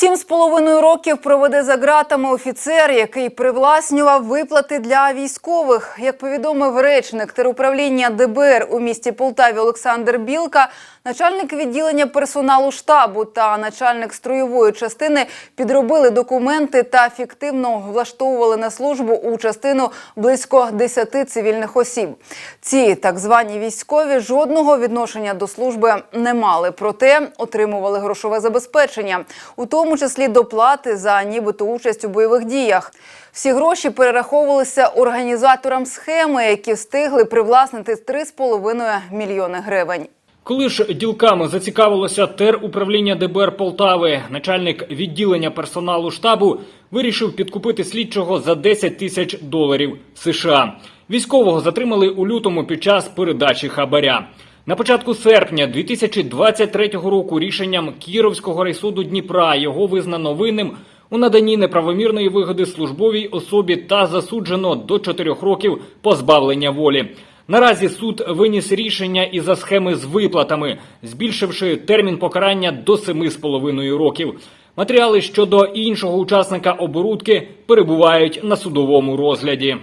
Сім з половиною років проведе за ґратами офіцер, який привласнював виплати для військових. Як повідомив речник теруправління ДБР у місті Полтаві Олександр Білка, начальник відділення персоналу штабу та начальник строєвої частини підробили документи та фіктивно влаштовували на службу у частину близько 10 цивільних осіб. Ці так звані військові жодного відношення до служби не мали, проте отримували грошове забезпечення, у тому числі доплати за нібито участь у бойових діях. Всі гроші перераховувалися організаторам схеми, які встигли привласнити 3,5 мільйони гривень. Коли ж ділками зацікавилося теруправління ДБР Полтави, начальник відділення персоналу штабу вирішив підкупити слідчого за 10 тисяч доларів США. Військового затримали у лютому під час передачі хабаря. На початку серпня 2023 року рішенням Кіровського райсуду Дніпра його визнано винним у наданні неправомірної вигоди службовій особі та засуджено до 4 років позбавлення волі. Наразі суд виніс рішення і за схеми з виплатами, збільшивши термін покарання до 7,5 років. Матеріали щодо іншого учасника оборудки перебувають на судовому розгляді.